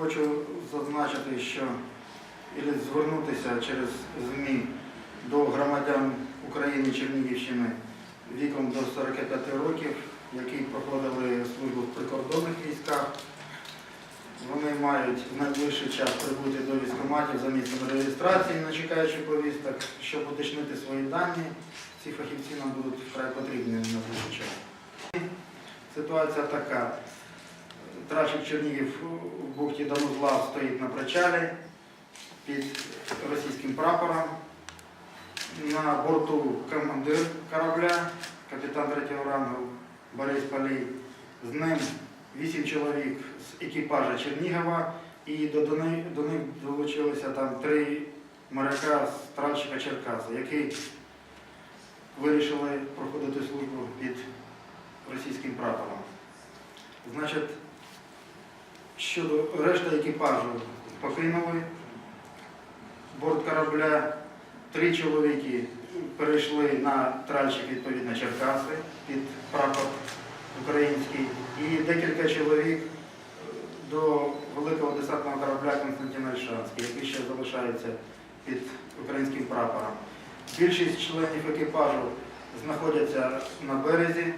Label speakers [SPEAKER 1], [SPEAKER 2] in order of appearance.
[SPEAKER 1] Хочу зазначити, що і звернутися через ЗМІ до громадян України Чернігівщини віком до 45 років, які проходили службу в прикордонних військах. Вони мають в найближчий час прибути до військкоматів за місцем реєстрації, не чекаючи повісток, щоб уточнити свої дані. Ці фахівці нам будуть вкрай потрібні на найближчий час. Ситуація така. Трачик Чернігів в бухті Данузлав стоїть на причалі під російським прапором. На борту командир корабля, капітан третього рангу Борис Палій. З ним вісім чоловік з екіпажа Чернігова і до, до, них, до них долучилися там три моряка з тральщика Черкаса, які вирішили проходити службу під російським прапором. Значить, щодо решти екіпажу покинули борт корабля. Три чоловіки перейшли на тральщик, відповідно, Черкаси під прапор український. І декілька чоловік до великого десантного корабля Константин Альшанський, який ще залишається під українським прапором. Більшість членів екіпажу знаходяться на березі